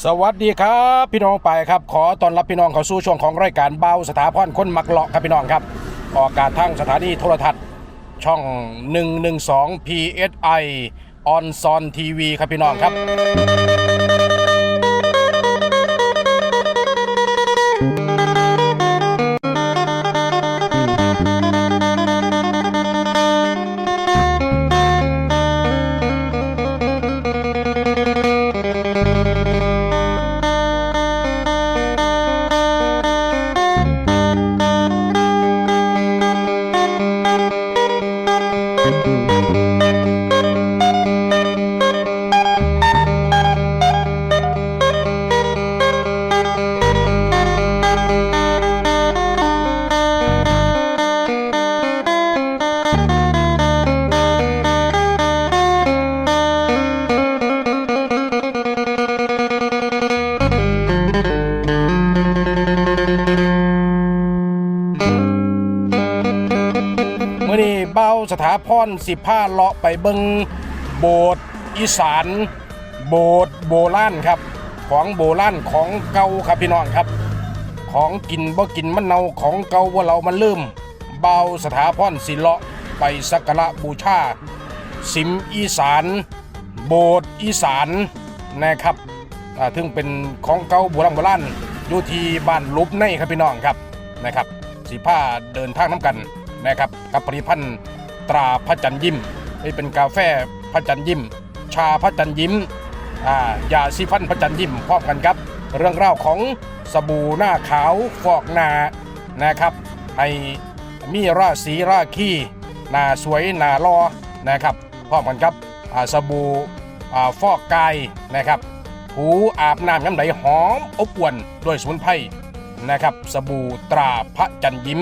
สวัสดีครับพี่น้องไปครับ ขอต้อนรับพี่น้องเข้าสู่ช่วงของรายการเบาสถาพรคนมักเลาะครับพี่น้องครับออกอากาศทางสถานีโทรทัศน์ ช่อง 112 PSI ออนซอนทีวีครับพี่น้องครับ สถาพรสิผ้าเลาะไปเบิงโบสถ์อีสาน โบสถ์โบราณครับ ของโบราณของเก่าครับพี่น้องครับ ของกินบ่กินมันเนาของเก่าว่าเรามันลืมเบาสถาพรสิเลาะไปสักการะบูชาสิมอีสาน โบสถ์อีสานนะครับถึงเป็นของเก่าโบราณโบราณอยู่ที่บ้านลุบในครับพี่น้องครับนะครับสีผ้าเดินทางน้ำกันนะครับกับผลิตภัณฑ์ ตราพระจันยิ้มนี่เป็นกาแฟพระจันยิ้ม ชาพระจันยิ้มอ่ายาซีฟันพระจันยิ้มพร้อมกันครับ เรื่องราวของสบู่หน้าขาวฟอกหน้านะครับให้มีราศีราคีหน้าสวยหน้ารอนะครับพร้อมกันครับอ่าสบู่อ่าฟอกกายนะครับถูอาบน้ำน้ำไหลหอมอบอวนด้วยสมุนไพรนะครับ สบู่ตราพระจันยิ้ม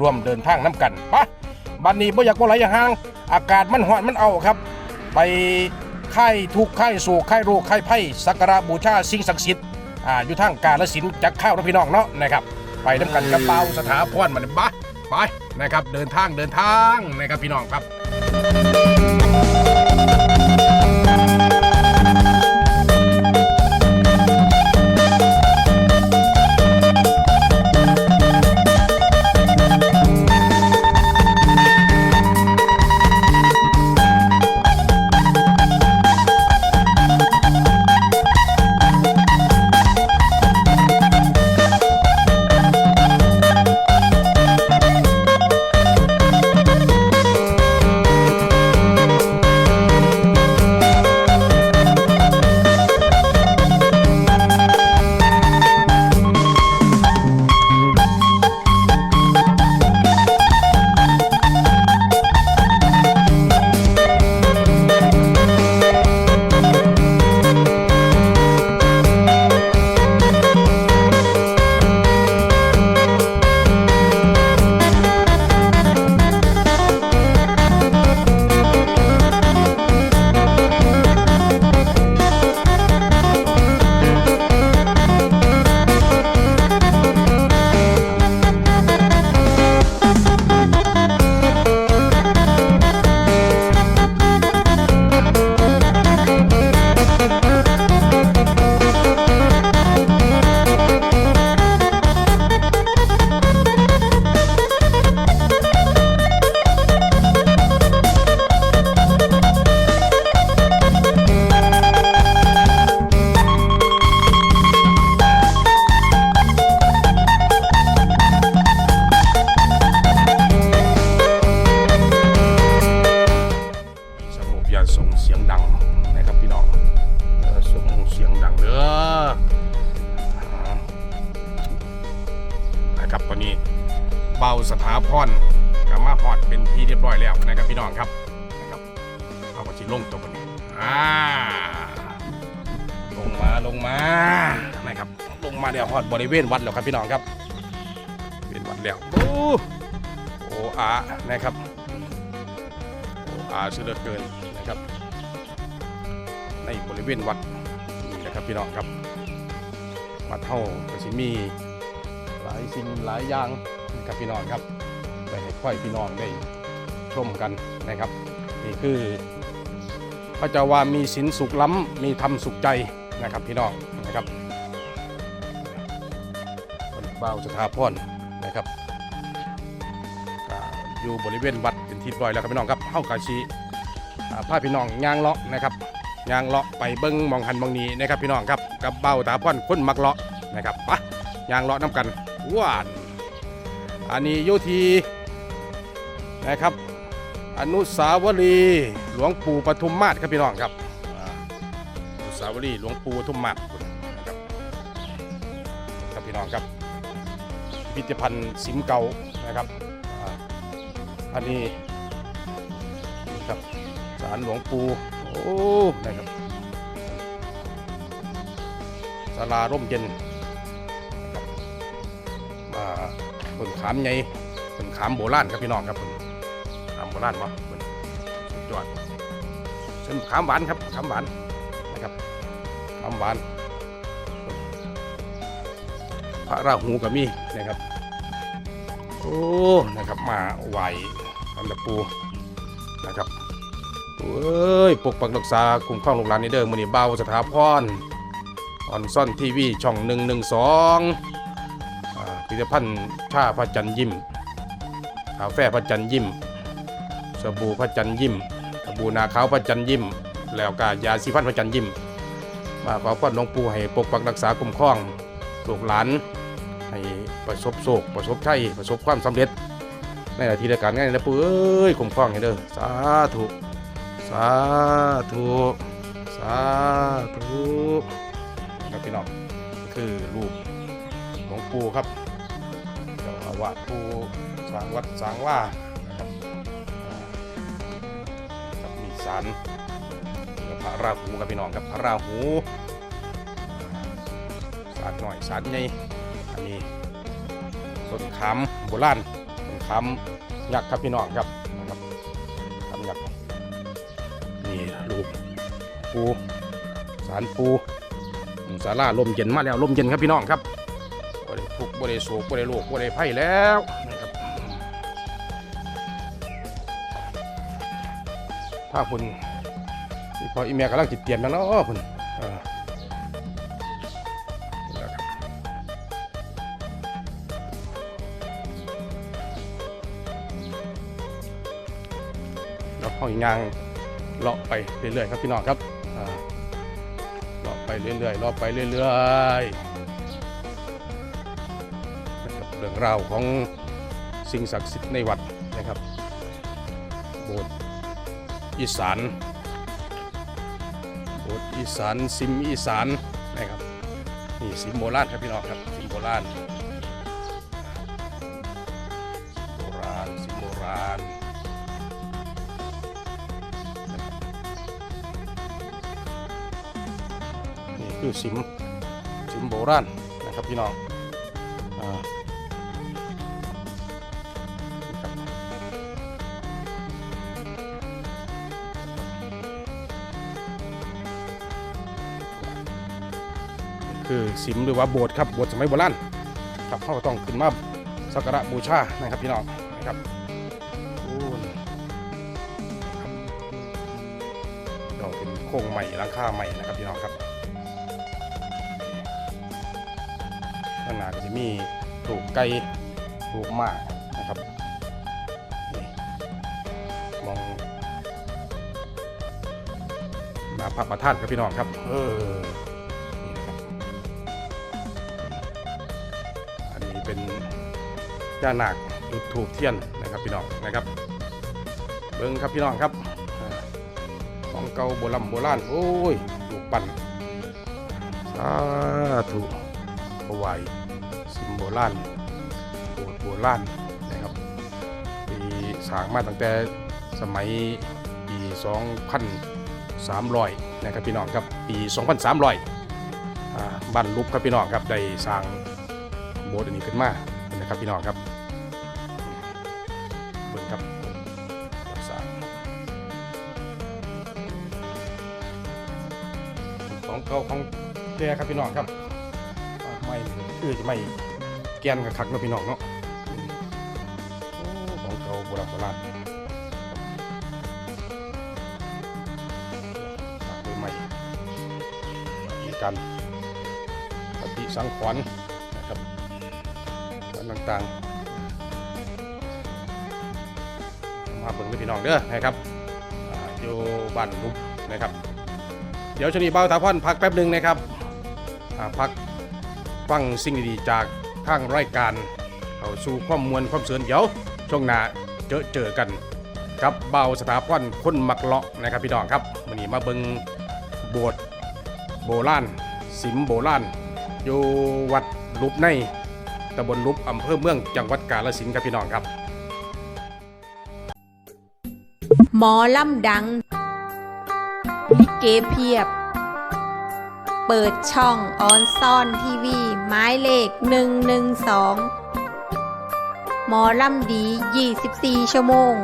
ร่วมเดินทางน้ำกันปะ บัดนนี้บ่อยากบ่ไหลอย่างห่าง อากาศมันหอนมันเอาครับ ไปไข้ทุกข์ค่ายโศกค่ายโรคไข้ไพ่สักการะบูชาสิ่งศักดิ์สิทธิ์อ่าอยู่ทางกาลสินจักข้าวนะพี่น้องเนาะนะครับไปน้ำกันกระเปาสถาพรมันบะไปนะครับเดินทางเดินทางนะครับพี่น้องครับ สงบอย่าส่งเสียงดังนะครับพี่น้องส่งเสียงดังเด้อนะครับตอนนี้เบาสถาพรกับมาฮอดเป็นที่เรียบร้อยแล้วนะครับพี่น้องครับนะครับเอามาชิลงตัวนนี้อ่าลงมาลงมานะครับลงมาเดี๋ยวฮอดบริเวณวัดแล้วครับพี่น้องครับเป็นวัดแล้วโอ้โอ้อานะครับอาเสือเลือเกิน นะครับ ในบริเวณวัดนี่นะครับพี่น้องครับวัดเท่าก็สิมีหลายสิ่งหลายอย่างนะครับพี่น้องครับไปให้ค่อยพี่น้องได้ชมกันนะครับ นี่คือพระเจ้าว่ามีสินสุขล้ำมีธรรมสุขใจนะครับพี่น้องนะครับคนเบาสถาพรนะครับอยู่บริเวณวัดเป็นที่ปล่อยแล้วครับพี่น้องครับเฮากาชี พาพี่น้องยางเลาะนะครับยางเลาะไปเบิ้งมองหันมองนี้นะครับพี่น้องครับกับเบ้าตาพรคนมักเลาะนะครับปะยางเลาะน้ำกันว้านอันนี้อยู่ที่นะครับ อนุสาวรีย์หลวงปู่ปทุมมาศครับพี่น้องครับอนุสาวรีย์หลวงปู่ปทุมมาศครับครับพี่น้องครับพิพิธภัณฑ์สิมเก่านะครับอันนี้าลหลวงปู่โอ้นะครับศาลาร่มเย็นมาบนขามใหญ่บนขามโบราณครับพี่น้องครับเพิ่นขามโบราณวะมันสุดยอดเส้นขามหวานครับขามหวานนะครับขามหวานพระราหูก็มีนะครับโอ้นะครับมาไหวอันดับปูนะครับ เอ้ยปกปักรักษาคุ้มครองลูกหลานนี่เด้อมือนี้เบาสถาพรออนซ่อนทีวีช่องหนึ่งหนึ่งสองพิพิธภัณฑ์ชาพระจันทร์ยิ้มกาแฟพระจันทร์ยิ้มสบู่พระจันทร์ยิ้มสบู่นาขาวพระจันทร์ยิ้ม แล้วก็ยาสีฟันพระจันทร์ยิ้มมาขอพรหลวงปู่ให้ปกปักรักษาคุ้มครองลูกหลานให้ประสบโศกประสบชัยประสบความสำเร็จในหน้าที่ราชการงานนะปู่เอ้ยคุ้มครองให้เด้อสาธุาธุสาธุครับพี่น้องคือรูปหลวงปู่ครับเจ้าอาวาสปู่สร้างวัดสร้างว่านะครับกับมีสารกับพระราหูกับพี่น้องกับพระราหูสารหน่อยสารใหญ่อันนี้ต้นขามโบราณต้นขามยักษ์ครับพี่น้องครับ ปูสารปูสาราลมเย็นมาแล้วลมเย็นครับพี่น้องครับบ่ได้ทุกบ่ได้โศกบ่ได้โรคบ่ได้ไผ่แล้วนะครับถ้าคุณที่พออีเมลกำลังจิตเตรียมแล้วเนาะคุณเรับแล้วห้องยางเลาะไปเรื่อยๆครับพี่น้องครับ อ่าเลาะไปเรื่อยๆเลาะไปเรื่อยๆนะครับเรื่องราวของสิ่งศักดิ์สิทธิ์ในวัดนะครับ โบสถ์อีสานโบสถ์อีสานซิมอีสานนะครับนี่ซิมโบราณครับพี่น้องครับซิมโบราณโบราณซิมโบราณ คือซิมซิมโบราณนะครับพี่น้องคือสิมหรือว่าโบสถ์ครับโบสถ์สมัยโบราณครับเขาก็ต้องขึ้นมาสักการะบูชานะครับพี่น้องนะครับโอ้นี่ครับเราเป็นโค้งใหม่หลังคาใหม่นะครับพี่น้องครับางหน้าก็จะมีถูกไก่ถูกหมานะครับนี่มองหน้าพระประธานครับพี่น้องครับ เออนี่นะครับอันนี้เป็นย่านาคจุดถูกเทียนนะครับพี่น้องนะครับ เบิ้งครับพี่น้องครับของเก่าโบราณโบราณโอ้ยลูกปั่นสาธุถวาย สิมโบราณโบสถ์โบราณนะครับปีสร้างมาตั้งแต่สมัยปี 2,300 นะครับพี่น้องครับปี 2,300อ่าบ้านลุบครับพี่น้องครับได้สร้างโบสถ์อันนี้ขึ้นมานะครับพี่น้องครับเบิ่งครับสร้างของเก่าของแกครับพี่น้องครับไม่คือจะไม่ แกนกับขักเนาะพี่น้องเนาะของเก่าโบราณโบราณครักโดยใหม่นี่การปฏิสังขรณ์นะครับการต่างๆ มาเบิ่งด้วยพี่น้องเด้อนะครับอยู่บ้านลุกนะครับ เดี๋ยวชนีเบาตาพ่อนพักแป๊บหนึ่งนะครับพักฟังสิ่งดีๆจาก ทางรายการเข้าสู่ความมวลความเสริญเดี๋ยวช่วงหน้าเจอเจอกันกับเบาสถาพรคนมักเลาะนะครับพี่น้องครับวันนี้มาเบิงโบสถ์โบราณสิมโบราณอยู่วัดลุบในตำบลลุบอำเภอเมืองจังหวัดกาฬสินธุ์ครับพี่น้องครับ หมอลำดังลิเกเพียบ เปิดช่องออนซ่อนทีวี หมายเลข 112 หมอลำดี 24 ชั่วโมง